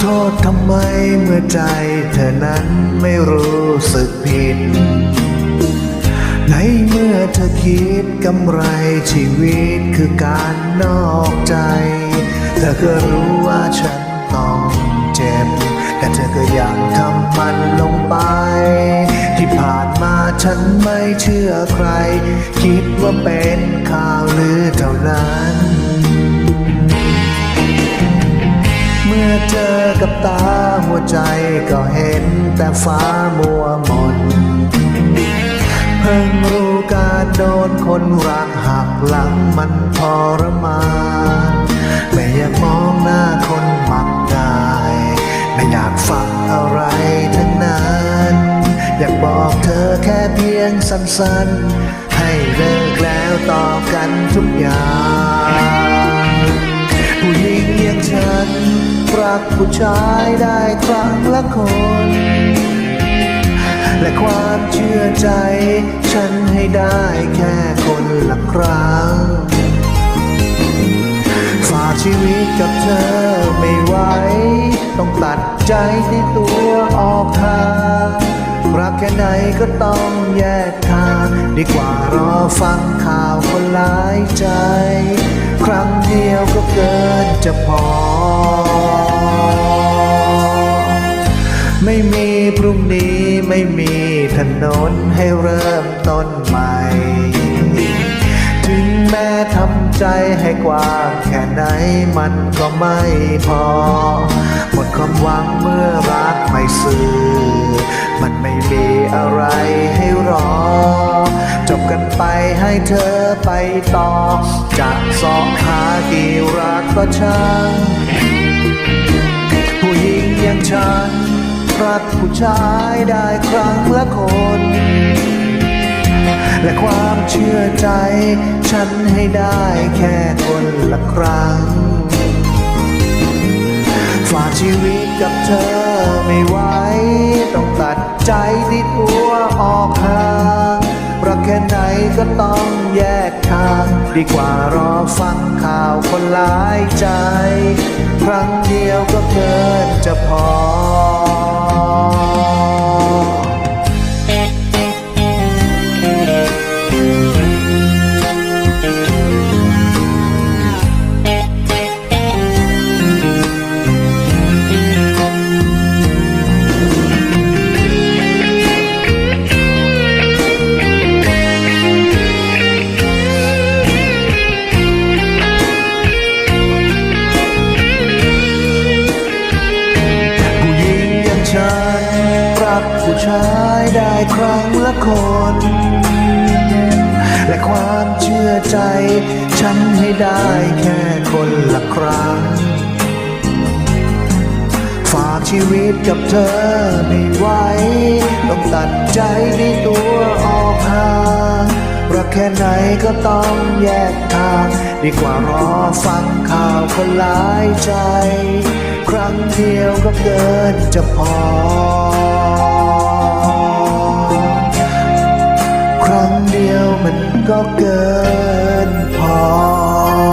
โทษทำไมเมื่อใจเธอนั้นไม่รู้สึกผิด ในเมื่อเธอคิดกำไรชีวิตคือการนอกใจ เธอก็รู้ว่าฉันต้องเจ็บ แต่เธอก็ยังทำมันลงไป ที่ผ่านมาฉันไม่เชื่อใคร คิดว่าเป็นข่าวลือเท่านั้น เจอกับตาหัวใจก็เห็นแต่ฟ้ามัวหมน เพิ่งรู้การโดนคนรักหักหลังมันทรมานไม่อยากมองหน้าคนมักง่ายไม่อยากฟังอะไรทั้งนั้น อยากบอกเธอแค่เพียงสั้นๆ ให้เลิกแล้วต่อกันทุกอย่าง รักผู้ชายได้ครั้งละคน และความเชื่อใจ ฉันให้ได้แค่คนละครั้ง ฝากชีวิตกับเธอไม่ไหว ต้องตัดใจที่ตัวออกทางรักแค่ไหนก็ต้องแยกทาง ดีกว่ารอฟังข่าวคนหลายใจ ครั้งเดียวก็เกินจะพอ ไม่มีพรุ่งนี้ไม่มีถนนให้เริ่มต้นใหม่ ถึงแม้ทำใจให้กว้างแค่ไหนมันก็ไม่พอ หมดความหวังเมื่อรักไม่ซื่อ มันไม่มีอะไรให้รอ จบกันไปให้เธอไปต่อ จะสองหากี่รักก็ช่าง รักผู้ชายได้ครั้งละคน และความเชื่อใจ ฉันให้ได้แค่คนละครั้ง ฝากชีวิตกับเธอไม่ไหวต้องตัดใจที่ตัวออกห่างรักแค่ไหนก็ต้องแยกทาง ดีกว่ารอฟังข่าวคนหลายใจ ครั้งเดียวก็เกินจะพอ ได้ครั้งละคน และความเชื่อใจ ฉันให้ได้แค่คนละครั้ง ฝากชีวิตกับเธอไม่ไหวต้องตัดใจในตัวออกห่างรักแค่ไหนก็ต้องแยกทาง ดีกว่ารอฟังข่าวคนหลายใจ ครั้งเดียวก็เกินจะพอ ครั้งเดียวมันก็เกินพอ